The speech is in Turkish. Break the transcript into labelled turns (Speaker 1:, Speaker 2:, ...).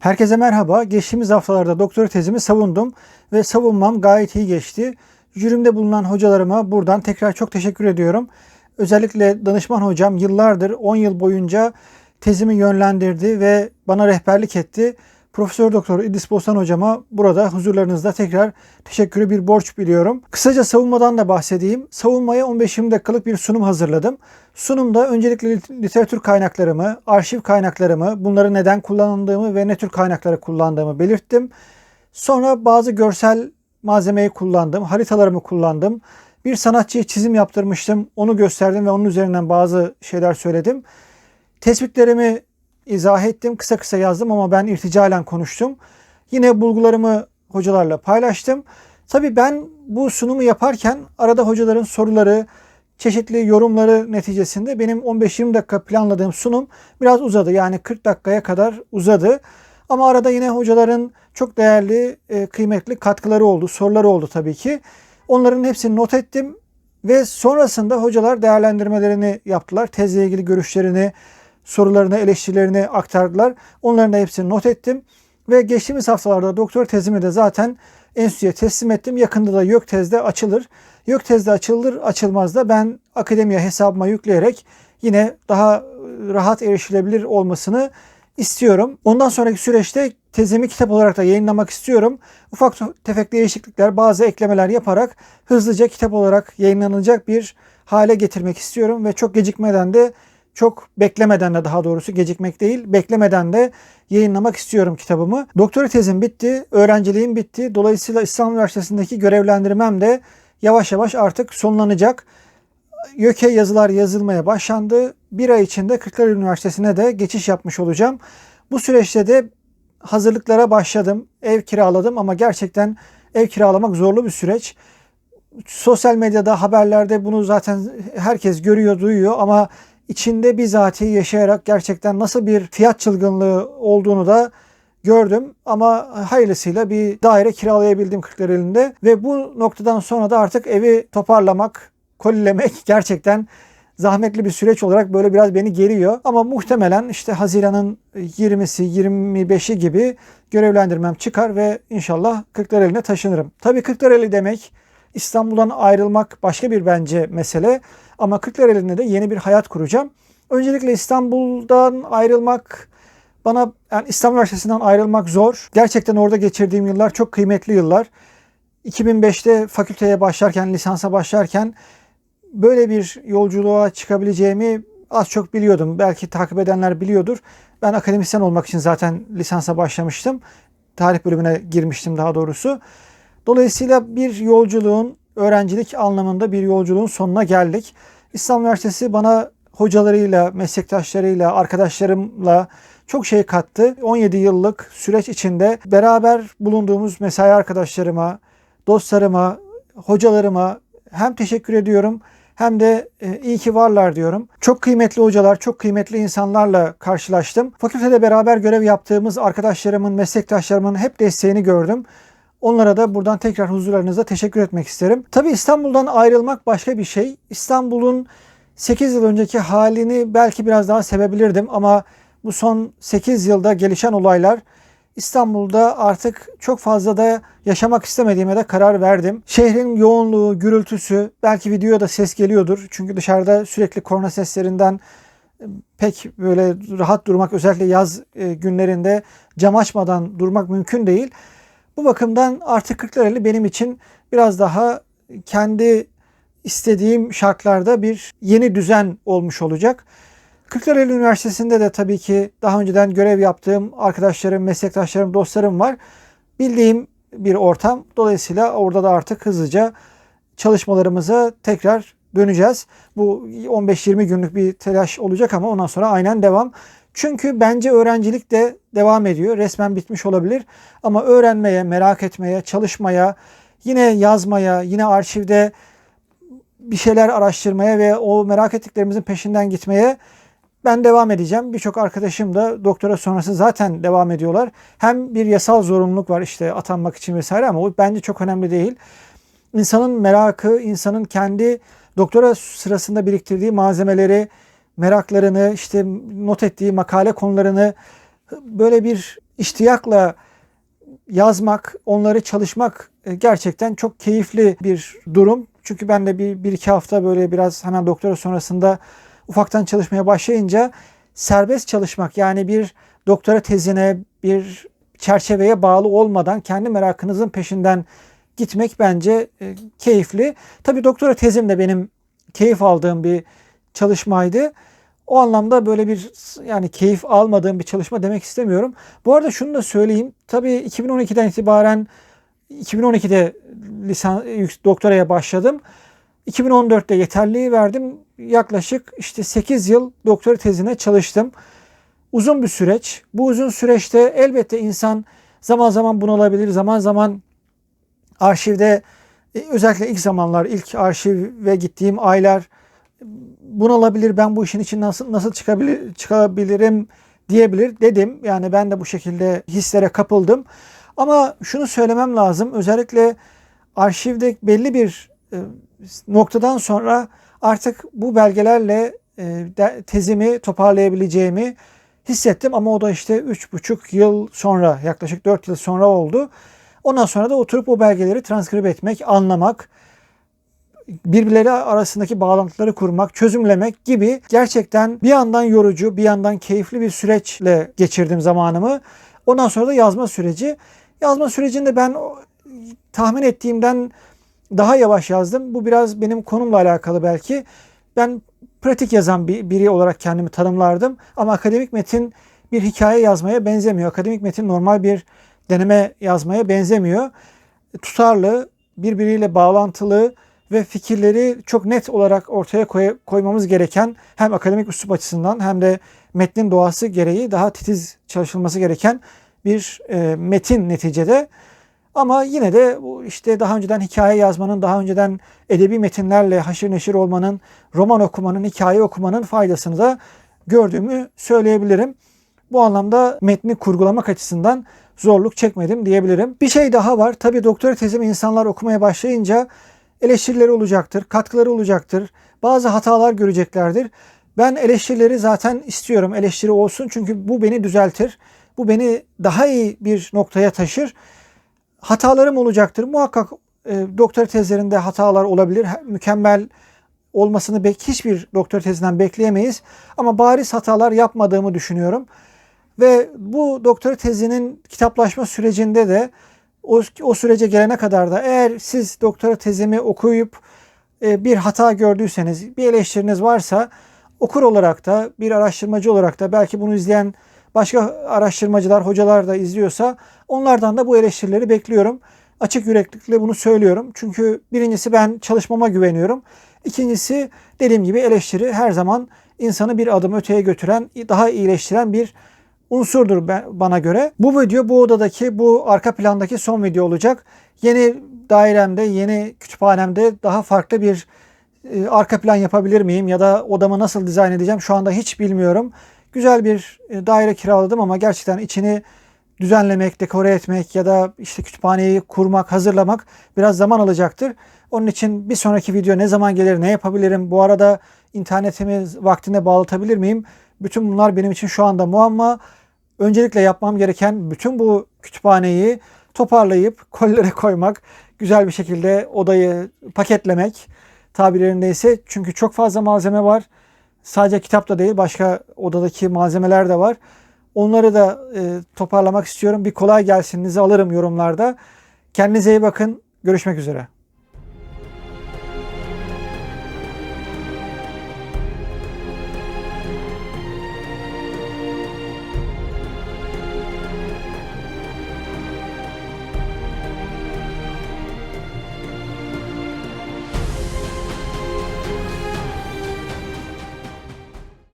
Speaker 1: Herkese merhaba. Geçtiğimiz haftalarda doktora tezimi savundum ve savunmam gayet iyi geçti. Jürimde bulunan hocalarıma buradan tekrar çok teşekkür ediyorum. Özellikle danışman hocam yıllardır 10 yıl boyunca tezimi yönlendirdi ve bana rehberlik etti. Profesör Doktor İdris Bosan hocama burada huzurlarınızda tekrar teşekkürü bir borç biliyorum. Kısaca savunmadan da bahsedeyim. Savunmaya 15-20 dakikalık bir sunum hazırladım. Sunumda öncelikle lit- literatür kaynaklarımı, arşiv kaynaklarımı, bunları neden kullandığımı ve ne tür kaynakları kullandığımı belirttim. Sonra bazı görsel malzemeyi kullandım, haritalarımı kullandım. Bir sanatçıya çizim yaptırmıştım, onu gösterdim ve onun üzerinden bazı şeyler söyledim. Tespitlerimi izah ettim, kısa kısa yazdım ama ben irticalen konuştum. Yine bulgularımı hocalarla paylaştım. Tabii ben bu sunumu yaparken arada hocaların soruları, çeşitli yorumları neticesinde benim 15-20 dakika planladığım sunum biraz uzadı. Yani 40 dakikaya kadar uzadı. Ama arada yine hocaların çok değerli, e, kıymetli katkıları oldu, soruları oldu tabii ki. Onların hepsini not ettim ve sonrasında hocalar değerlendirmelerini yaptılar. Tezle ilgili görüşlerini, sorularını, eleştirilerini aktardılar. Onların da hepsini not ettim. Ve geçtiğimiz haftalarda doktor tezimi de zaten enstitüye teslim ettim. Yakında da YÖK tezde açılır. YÖK tezde açılır açılmaz da ben akademiye hesabıma yükleyerek yine daha rahat erişilebilir olmasını istiyorum. Ondan sonraki süreçte tezimi kitap olarak da yayınlamak istiyorum. Ufak tefek değişiklikler, bazı eklemeler yaparak hızlıca kitap olarak yayınlanacak bir hale getirmek istiyorum ve çok gecikmeden de çok beklemeden de daha doğrusu gecikmek değil, beklemeden de yayınlamak istiyorum kitabımı. Doktora tezim bitti, öğrenciliğim bitti. Dolayısıyla İstanbul Üniversitesi'ndeki görevlendirmem de yavaş yavaş artık sonlanacak. YÖK'e yazılar yazılmaya başlandı. Bir ay içinde Kırklareli Üniversitesi'ne de geçiş yapmış olacağım. Bu süreçte de hazırlıklara başladım. Ev kiraladım ama gerçekten ev kiralamak zorlu bir süreç. Sosyal medyada, haberlerde bunu zaten herkes görüyor, duyuyor ama içinde bizatihi yaşayarak gerçekten nasıl bir fiyat çılgınlığı olduğunu da gördüm ama hayırlısıyla bir daire kiralayabildim Kırklareli'nde ve bu noktadan sonra da artık evi toparlamak, kolilemek gerçekten zahmetli bir süreç olarak böyle biraz beni geriyor. Ama muhtemelen işte Haziran'ın 20'si 25'i gibi görevlendirmem çıkar ve inşallah Kırklareli'ne taşınırım. Tabii Kırklareli demek İstanbul'dan ayrılmak başka bir bence mesele. Ama Kırklareli'nde de yeni bir hayat kuracağım. Öncelikle İstanbul'dan ayrılmak bana yani İstanbul Üniversitesi'nden ayrılmak zor. Gerçekten orada geçirdiğim yıllar çok kıymetli yıllar. 2005'te fakülteye başlarken, lisansa başlarken böyle bir yolculuğa çıkabileceğimi az çok biliyordum. Belki takip edenler biliyordur. Ben akademisyen olmak için zaten lisansa başlamıştım. Tarih bölümüne girmiştim daha doğrusu. Dolayısıyla bir yolculuğun öğrencilik anlamında bir yolculuğun sonuna geldik. İstanbul Üniversitesi bana hocalarıyla, meslektaşlarıyla, arkadaşlarımla çok şey kattı. 17 yıllık süreç içinde beraber bulunduğumuz mesai arkadaşlarıma, dostlarıma, hocalarıma hem teşekkür ediyorum hem de e, iyi ki varlar diyorum. Çok kıymetli hocalar, çok kıymetli insanlarla karşılaştım. Fakültede beraber görev yaptığımız arkadaşlarımın, meslektaşlarımın hep desteğini gördüm. Onlara da buradan tekrar huzurlarınızda teşekkür etmek isterim. Tabii İstanbul'dan ayrılmak başka bir şey. İstanbul'un 8 yıl önceki halini belki biraz daha sevebilirdim ama bu son 8 yılda gelişen olaylar İstanbul'da artık çok fazla da yaşamak istemediğime de karar verdim. Şehrin yoğunluğu, gürültüsü, belki videoya da ses geliyordur. Çünkü dışarıda sürekli korna seslerinden pek böyle rahat durmak özellikle yaz e, günlerinde cam açmadan durmak mümkün değil. Bu bakımdan artık Kırklareli benim için biraz daha kendi istediğim şartlarda bir yeni düzen olmuş olacak. Kırklareli Üniversitesi'nde de tabii ki daha önceden görev yaptığım arkadaşlarım, meslektaşlarım, dostlarım var. Bildiğim bir ortam. Dolayısıyla orada da artık hızlıca çalışmalarımıza tekrar döneceğiz. Bu 15-20 günlük bir telaş olacak ama ondan sonra aynen devam. Çünkü bence öğrencilik de devam ediyor. Resmen bitmiş olabilir. Ama öğrenmeye, merak etmeye, çalışmaya, yine yazmaya, yine arşivde bir şeyler araştırmaya ve o merak ettiklerimizin peşinden gitmeye ben devam edeceğim. Birçok arkadaşım da doktora sonrası zaten devam ediyorlar. Hem bir yasal zorunluluk var işte atanmak için vesaire ama o bence çok önemli değil. İnsanın merakı, insanın kendi doktora sırasında biriktirdiği malzemeleri, meraklarını, işte not ettiği makale konularını böyle bir iştiyakla yazmak, onları çalışmak e, gerçekten çok keyifli bir durum. Çünkü ben de bir, bir iki hafta böyle biraz hemen doktora sonrasında ufaktan çalışmaya başlayınca serbest çalışmak yani bir doktora tezine bir çerçeveye bağlı olmadan kendi merakınızın peşinden gitmek bence e, keyifli. Tabii doktora tezim de benim keyif aldığım bir çalışmaydı. O anlamda böyle bir yani keyif almadığım bir çalışma demek istemiyorum. Bu arada şunu da söyleyeyim. Tabii 2012'den itibaren 2012'de lisan doktoraya başladım. 2014'te yeterliği verdim. Yaklaşık işte 8 yıl doktora tezine çalıştım. Uzun bir süreç. Bu uzun süreçte elbette insan zaman zaman bunalabilir, zaman zaman arşivde e, özellikle ilk zamanlar, ilk arşive gittiğim aylar bunalabilir. Ben bu işin için nasıl nasıl çıkabilir çıkabilirim diyebilir dedim. Yani ben de bu şekilde hislere kapıldım. Ama şunu söylemem lazım. Özellikle arşivde belli bir e, noktadan sonra artık bu belgelerle e, tezimi toparlayabileceğimi hissettim. Ama o da işte 3,5 yıl sonra yaklaşık 4 yıl sonra oldu. Ondan sonra da oturup o belgeleri transkrip etmek, anlamak, birbirleri arasındaki bağlantıları kurmak, çözümlemek gibi gerçekten bir yandan yorucu, bir yandan keyifli bir süreçle geçirdim zamanımı. Ondan sonra da yazma süreci. Yazma sürecinde ben tahmin ettiğimden daha yavaş yazdım. Bu biraz benim konumla alakalı belki. Ben pratik yazan bir, biri olarak kendimi tanımlardım. Ama akademik metin bir hikaye yazmaya benzemiyor. Akademik metin normal bir deneme yazmaya benzemiyor. Tutarlı, birbiriyle bağlantılı ve fikirleri çok net olarak ortaya koy, koymamız gereken hem akademik üslup açısından hem de metnin doğası gereği daha titiz çalışılması gereken bir e, metin neticede. Ama yine de işte daha önceden hikaye yazmanın, daha önceden edebi metinlerle haşır neşir olmanın, roman okumanın, hikaye okumanın faydasını da gördüğümü söyleyebilirim. Bu anlamda metni kurgulamak açısından zorluk çekmedim diyebilirim. Bir şey daha var. Tabii doktora tezimi insanlar okumaya başlayınca eleştirileri olacaktır, katkıları olacaktır. Bazı hatalar göreceklerdir. Ben eleştirileri zaten istiyorum. Eleştiri olsun çünkü bu beni düzeltir. Bu beni daha iyi bir noktaya taşır. Hatalarım olacaktır. Muhakkak e, doktor tezlerinde hatalar olabilir. Mükemmel olmasını bek hiçbir doktor tezinden bekleyemeyiz. Ama bariz hatalar yapmadığımı düşünüyorum. Ve bu doktora tezinin kitaplaşma sürecinde de o, o sürece gelene kadar da eğer siz doktora tezimi okuyup e, bir hata gördüyseniz, bir eleştiriniz varsa okur olarak da bir araştırmacı olarak da belki bunu izleyen başka araştırmacılar, hocalar da izliyorsa onlardan da bu eleştirileri bekliyorum. Açık yüreklilikle bunu söylüyorum. Çünkü birincisi ben çalışmama güveniyorum. İkincisi dediğim gibi eleştiri her zaman insanı bir adım öteye götüren, daha iyileştiren bir unsurdur bana göre. Bu video bu odadaki bu arka plandaki son video olacak. Yeni dairemde, yeni kütüphanemde daha farklı bir e, arka plan yapabilir miyim ya da odamı nasıl dizayn edeceğim şu anda hiç bilmiyorum. Güzel bir e, daire kiraladım ama gerçekten içini düzenlemek, dekore etmek ya da işte kütüphaneyi kurmak, hazırlamak biraz zaman alacaktır. Onun için bir sonraki video ne zaman gelir, ne yapabilirim? Bu arada internetimi vaktinde bağlatabilir miyim? Bütün bunlar benim için şu anda muamma öncelikle yapmam gereken bütün bu kütüphaneyi toparlayıp kollere koymak, güzel bir şekilde odayı paketlemek tabirlerindeyse. Çünkü çok fazla malzeme var. Sadece kitap da değil başka odadaki malzemeler de var. Onları da e, toparlamak istiyorum. Bir kolay gelsininizi alırım yorumlarda. Kendinize iyi bakın. Görüşmek üzere.